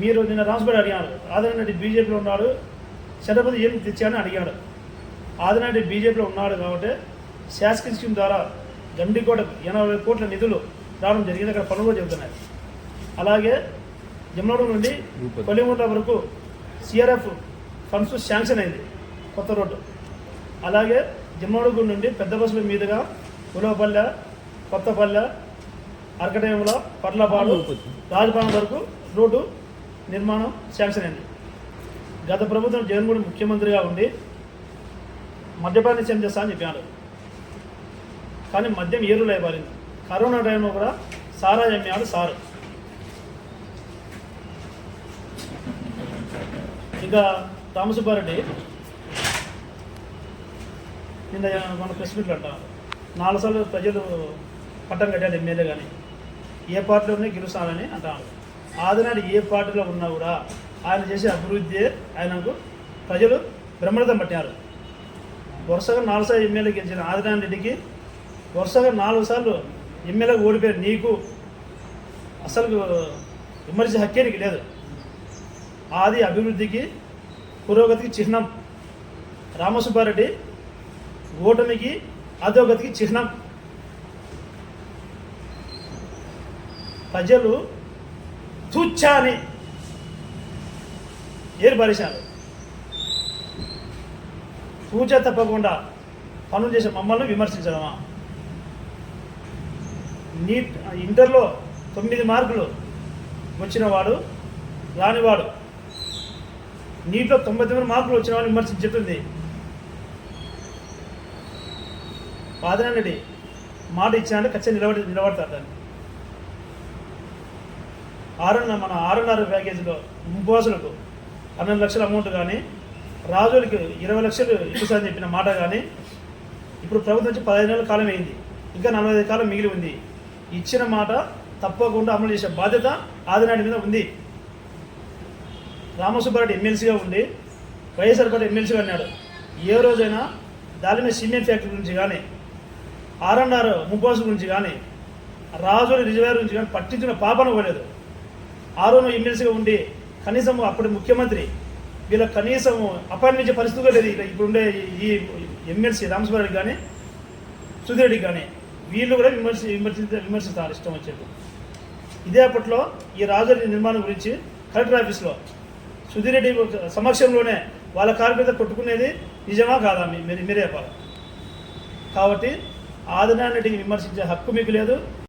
మీరు నిన్న రామసుబారి అడిగారు. ఆదినారెడ్డి బీజేపీలో ఉన్నాడు. చంద్రబాబు ఏం తెచ్చాడని అడిగాడు. ఆదినారెడ్డి బీజేపీలో ఉన్నాడు కాబట్టి శాసక స్కీమ్ ద్వారా గండికోట ఎనభై కోట్ల నిధులు రావడం జరిగింది. అక్కడ పనులు కూడా చెబుతున్నాయి అలాగే జమ్మలగూడ నుండి కొల్లిమూట వరకు సిఆర్ఎఫ్ ఫండ్స్ శాంక్షన్ అయింది. కొత్త రోడ్డు. అలాగే జమ్మలగూడ నుండి పెద్ద బస్సుల మీదుగా ఉలవపల్లె కొత్తపల్లె అరకటేముల పర్లపాడు రాజభవన్ వరకు రోడ్డు నిర్మాణం శాంక్షన్ అయింది. గత ప్రభుత్వం జగన్మోహన్ ముఖ్యమంత్రిగా ఉండి మద్యపాన నిషేధం చేస్తా అని చెప్పారు. కానీ మద్యం ఏరులు అయిపోయింది కరోనా టైంలో కూడా సారా చెప్పాడు సారు. ఇంకా రామసుబ్బారెడ్డి నిన్న మన ప్రెస్ మీట్లు అంట నాలుగు సార్లు ప్రజలు పట్టం కట్టారు ఎమ్మెల్యే కానీ ఏ పార్టీలోనే గెలుస్తానని అంటాను ఆదినాడు ఏ పార్టీలో ఉన్నా కూడా ఆయన చేసే అభివృద్ధి ఆయనకు ప్రజలు బ్రహ్మరథం పట్టారు వరుసగా నాలుగు సార్లు ఎమ్మెల్యే గెలిచిన ఆదినారాయణ రెడ్డికి వరుసగా నాలుగు సార్లు ఎమ్మెల్యేగా ఓడిపోయారు నీకు అసలు విమర్శ హక్కే నీకు లేదు. ఆది అభివృద్ధికి పురోగతికి చిహ్నం. రామసుబ్బారెడ్డి ఓటమికి అధోగతికి చిహ్నం. ప్రజలు తుచ్చాని ఏరు పరిశారు తప్పకుండా పనులు చేసే మమ్మల్ని విమర్శించడమా? నీట్ ఇంటర్లో తొమ్మిది మార్కులు వచ్చినవాడు రానివాడు నీటిలో తొంభై తొమ్మిది మార్కులు వచ్చిన వాడిని విమర్శించి చెప్తుంది పాదనారెడ్డి మాట ఇచ్చినంటే ఖచ్చితంగా నిలబడి నిలబడతాడు దాన్ని. ఆరున్న మన ఆరున్నర ప్యాకేజీలో ముప్పాసులకు పన్నెండు లక్షల అమౌంట్ కానీ రాజులకి ఇరవై లక్షలు ఇప్పిస్తారని చెప్పిన మాట కానీ ఇప్పుడు ప్రభుత్వం నుంచి పదహైదు నెలల కాలం అయింది. ఇంకా నలభై ఐదు కాలం మిగిలి ఉంది. ఇచ్చిన మాట తప్పకుండా అమలు చేసే బాధ్యత ఆదినాటి మీద ఉంది. రామసుబ్బారెడ్డి ఎమ్మెల్సీగా ఉండి వైఎస్ఆర్ పార్టీ ఎమ్మెల్సీగా అన్నాడు ఏ రోజైనా దాని మీద సిమెంట్ ఫ్యాక్టరీ గురించి కానీ ఆర్ఎన్ఆర్ ముప్పాసు గురించి కానీ రాజుల రిజర్వేర్ గురించి కానీ పట్టించిన పాపన పోలేదు. ఆరోను ఎమ్మెల్సీగా ఉండి కనీసం అప్పటి ముఖ్యమంత్రి వీళ్ళ కనీసం అపాయింట్మెంట్ పరిస్థితి లేదు. ఇప్పుడు ఇప్పుడుండే ఈ ఎమ్మెల్సీ రామసుబ్బారెడ్డి కానీ సుధిరెడ్డికి కానీ వీళ్ళు కూడా విమర్శ విమర్శించ విమర్శిస్తారు ఇష్టం వచ్చేది ఇదే అప్పట్లో ఈ రాజధాని నిర్మాణం గురించి కలెక్టర్ ఆఫీస్లో సుధిరెడ్డి సమక్షంలోనే వాళ్ళ కార్మికులతో కొట్టుకునేది నిజమా కాదా మీరు మీరే చెప్పాలి. కాబట్టి ఆదినారెడ్డికి విమర్శించే హక్కు మీకు లేదు.